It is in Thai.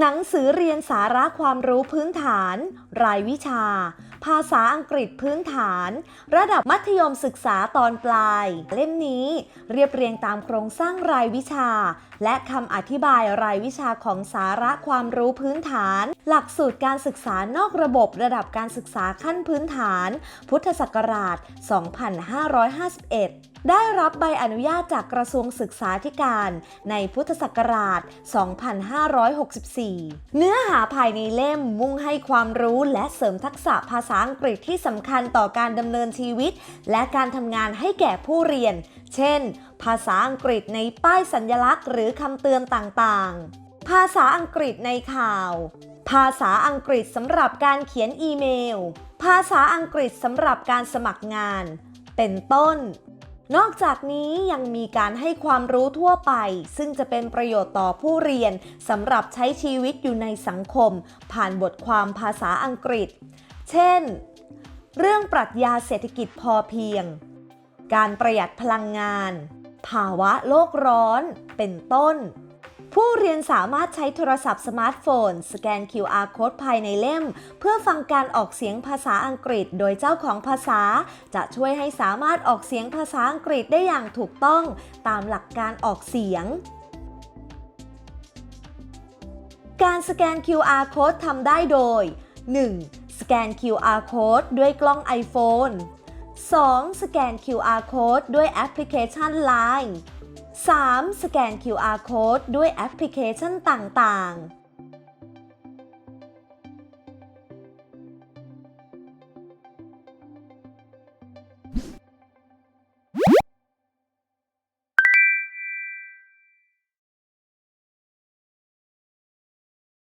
หนังสือเรียนสาระความรู้พื้นฐาน รายวิชา ภาษาอังกฤษพื้นฐาน ระดับมัธยมศึกษาตอนปลาย เล่มนี้เรียบเรียงตามโครงสร้างรายวิชา และคำอธิบายรายวิชาของสาระความรู้พื้นฐาน หลักสูตรการศึกษานอกระบบระดับการศึกษาขั้นพื้นฐาน พุทธศักราช 2551 ได้รับใบอนุญาตจากกระทรวงศึกษาธิการในพุทธศักราช 2564 เนื้อหาภายในเล่มมุ่งให้ความรู้และเสริมทักษะภาษาอังกฤษที่สำคัญต่อการดำเนินชีวิต และการทำงานให้แก่ผู้เรียน เช่น ภาษาอังกฤษในป้ายสัญลักษณ์ หรือคำเตือนต่างๆ ภาษาอังกฤษในข่าว ภาษาอังกฤษสำหรับการเขียนอีเมล ภาษาอังกฤษสำหรับการสมัครงาน เป็นต้น นอกจากนี้ยังมีการให้ความรู้ทั่วไป ซึ่งจะเป็นประโยชน์ต่อผู้เรียนสำหรับใช้ชีวิตอยู่ในสังคม ผ่านบทความภาษาอังกฤษ เช่น เรื่องปรัชญาเศรษฐกิจพอเพียง การประหยัดพลังงาน ภาวะโลกร้อน เป็นต้น ผู้เรียนสามารถใช้โทรศัพท์สมาร์ทโฟน สแกน QR code ภายในเล่ม เพื่อฟังการออกเสียงภาษาอังกฤษโดยเจ้าของภาษา จะช่วยให้สามารถออกเสียงภาษาอังกฤษได้อย่างถูกต้อง ตามหลักการออกเสียงการสแกน QR code ทำได้โดย 1. สแกน QR code ด้วยกล้อง iPhone 2. สแกน QR code ด้วยแอปพลิเคชัน Line 3. สแกน QR code ด้วยแอปพลิเคชันต่างๆ